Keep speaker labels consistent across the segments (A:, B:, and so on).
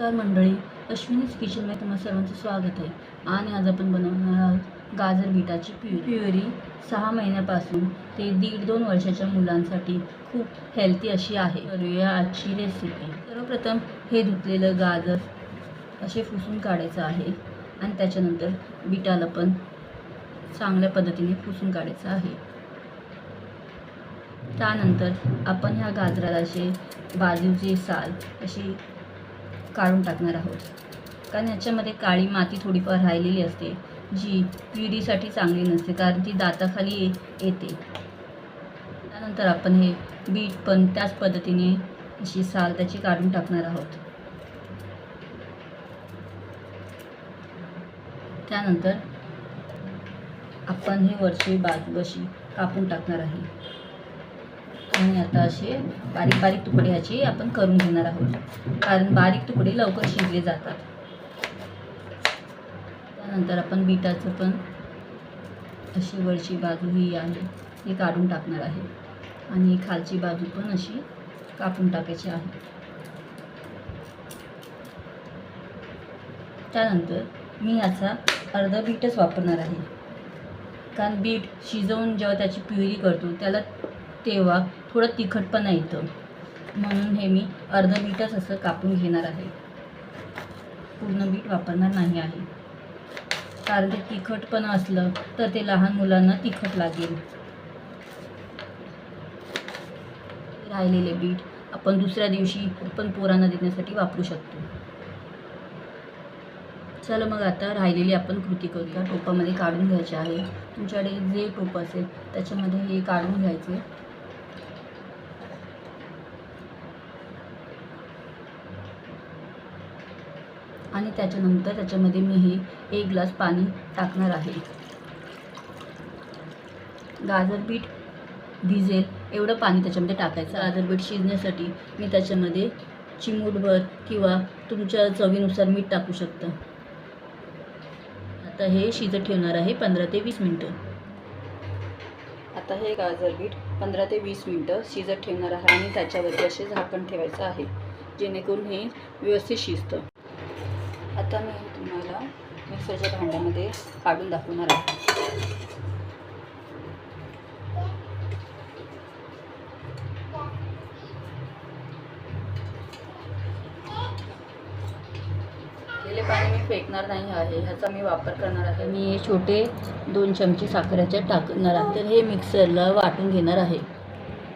A: नमस्कार मंडळी अश्विनीज किचनमध्ये तुम्हा सर्वांचं स्वागत आहे. आणि आज आपण बनवणार आहोत गाजर बीटाची प्युरी. प्युरी. सहा महिन्यापासून ते दीड दोन वर्षाच्या मुलांसाठी खूप हेल्दी अशी आहे. करूया आजची रेसिपी सर्वप्रथम हे धुतलेलं गाजर असे पुसून काढायचं आहे. आणि त्याच्यानंतर बीटाला पण चांगल्या पद्धतीने पुसून काढायचं आहे. त्यानंतर आपण ह्या गाजराला असे बाजूची साल अशी काढून टाकणार आहोत. कारण याच्यामध्ये काळी माती थोडीफार राहिलेली असते जी पिढीसाठी चांगली नसते कारण ती दाताखाली ये- येते. त्यानंतर आपण हे बीट पण त्याच पद्धतीने अशी साल त्याची काढून टाकणार आहोत. त्यानंतर आपण हे वरची बाजू अशी कापून टाकणार आहे. आणि आता असे बारीक बारीक तुकडे ह्याचे आपण करून घेणार आहोत. कारण बारीक तुकडे लवकर शिजले जातात. त्यानंतर आपण बीटाचं पण अशी वरची बाजू ही आहे हे काढून टाकणार आहे. आणि खालची बाजू पण अशी कापून टाकायची आहे. त्यानंतर मी याचा अर्धा बीटच वापरणार आहे. कारण बीट शिजवून जेव्हा त्याची प्युरी करतो त्याला तेव्हा थोडं तिखटपणा येतं. म्हणून हे मी अर्धं बीटच असं कापून घेणार आहे. पूर्ण बीट वापरणार नाही आहे. कारण ते तिखटपणा असलं तर ते लहान मुलांना तिखट लागेल. राहिलेले बीट आपण दुसऱ्या दिवशी पण पोरांना देण्यासाठी वापरू शकतो. चला मग आता राहिलेली आपण कृती करूया टोपामध्ये काढून घ्यायचे आहे. तुमच्याकडे जे टोप असेल त्याच्यामध्ये हे काढून घ्यायचे. आणि त्याच्यानंतर त्याच्यामध्ये मी हे एक ग्लास पाणी टाकणार आहे. गाजर पीठ भिजेल एवढं पाणी त्याच्यामध्ये टाकायचं. गाजर पीठ शिजण्यासाठी मी त्याच्यामध्ये चिमूटभर किंवा तुमच्या चवीनुसार मीठ टाकू शकता. आता हे शिजत ठेवणार आहे पंधरा ते वीस मिनटं. आता हे गाजर बीट पंधरा ते वीस मिनटं शिजत ठेवणार आहे आणि त्याच्यावरती असे झाकण ठेवायचं आहे जेणेकरून हे व्यवस्थित शिजतं. आता मी तुम्हाला मिक्सरच्या भांड्यामध्ये काढून दाखवणार आहे. पाणी मी फेकणार नाही आहे ह्याचा मी वापर करणार आहे. मी हे छोटे दोन चमचे साखर टाकणार आहे. तर हे मिक्सरला वाटून घेणार आहे.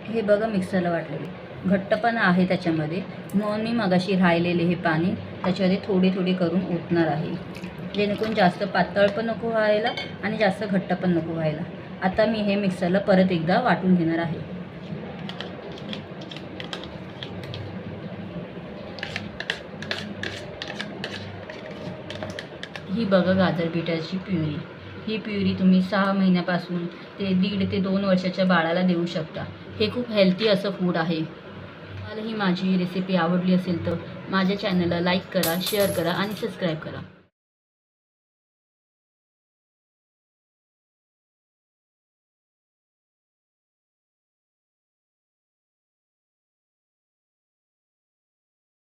A: हे बघा मिक्सरला वाटलेले. घट्टपणा आहे त्याच्यामध्ये. म्हणून मी मगाशी राहिलेले हे पाणी त्याच्यामध्ये थोडे थोडे करून ओतणार आहे. जेणेकरून जास्त पातळ पण नको व्हायला आणि जास्त घट्ट पण नको व्हायला. आता मी हे मिक्सरला परत एकदा वाटून घेणार आहे. ही बघा गाजर बिटाची प्युरी. ही प्युरी तुम्ही सहा महिन्यापासून ते दीड ते दोन वर्षाच्या बाळाला देऊ शकता. हे खूप हेल्दी असं फूड आहे. मला ही माझी रेसिपी आवडली असेल तर माझ्या चॅनलला लाईक करा शेअर करा आणि सबस्क्राईब करा.